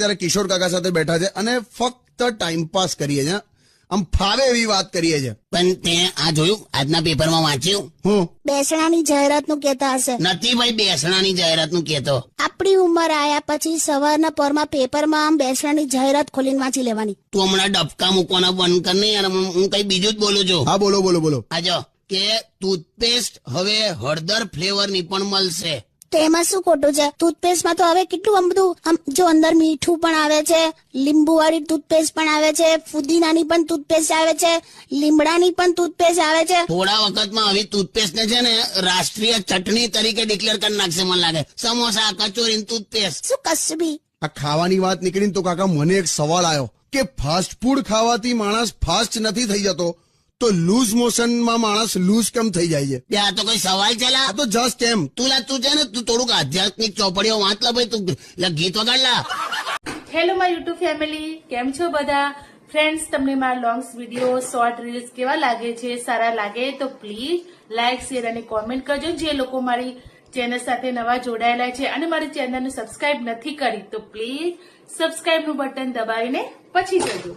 અત્યારે કિશોર કાકા સાથે બેઠા છે અને ફક્ત ટાઈમપાસ કરીએ છીએ આમ ફાવે એવી વાત કરીએ છીએ પણ તે આ જોયું આજના પેપરમાં વાંચ્યું. હું? બેસણાની જાહેરાતનું કહેતા હશે. નથી ભાઈ બેસણાની જાહેરાતનું કેતો આપણી ઉંમર આયા પછી સવારના પરમાં પેપરમાં આમ બેસણાની જાહેરાત ખોલીને વાંચી લેવાની. તું હમણાં ડબકા મૂકવાના બંધ કર નહીં અને હું હું કઈ બીજું જ બોલું છું. હા બોલો બોલો બોલો. આજો કે ટૂથપેસ્ટ હવે હળદર ફ્લેવરની પણ મળશે. તો એમાં શું ખોટું છે? ટૂથપેસ્ટમાં તો હવે કેટલું આમ બધું આમ જો અંદર મીઠું પણ આવે છે લીંબુ વાળી ટૂથપેસ્ટ પણ આવે છે ફુદીનાની પણ ટૂથપેસ્ટ આવે છે લીમડાની પણ ટૂથપેસ્ટ આવે છે. થોડા વખતમાં આવી ટૂથપેસ્ટ ને છે ને રાષ્ટ્રીય ચટણી તરીકે ડિક્લેર કરી નાખશે મને લાગે. સમોસા કચોરી ટૂથપેસ્ટ શું કશું બી આ ખાવાની વાત નીકળીને તો કાકા મને એક સવાલ આવ્યો કે ફાસ્ટ ફૂડ ખાવાથી માણસ ફાસ્ટ નથી થઈ જતો. તો લૂઝ મોશનમાં માણસ લૂઝ કેમ થઈ જાય છે? બે આ તો કોઈ સવાલ છે લા. આ તો જસ્ટ એમ તું લા તું છે ને તું થોડુંક આધ્યાત્મિક ચોપડીઓ વાંચ લા ભાઈ તું લા ગીત વગાડ લા. હેલો માય યુટ્યુબ ફેમિલી કેમ છો બધા? ફ્રેન્ડ્સ તમને મારા લોંગ્સ વીડિયો શોર્ટ રીલ્સ કેવા લાગે છે? સારા લાગે? તો પ્લીઝ લાઇક શેર અને કોમેન્ટ કરજો. જે લોકો મારી ચેનલ સાથે નવા જોડાયેલા છે અને મારી ચેનલને સબસ્ક્રાઇબ નથી કરી તો પ્લીઝ સબસ્ક્રાઇબનું બટન દબાવીને પછી જજો.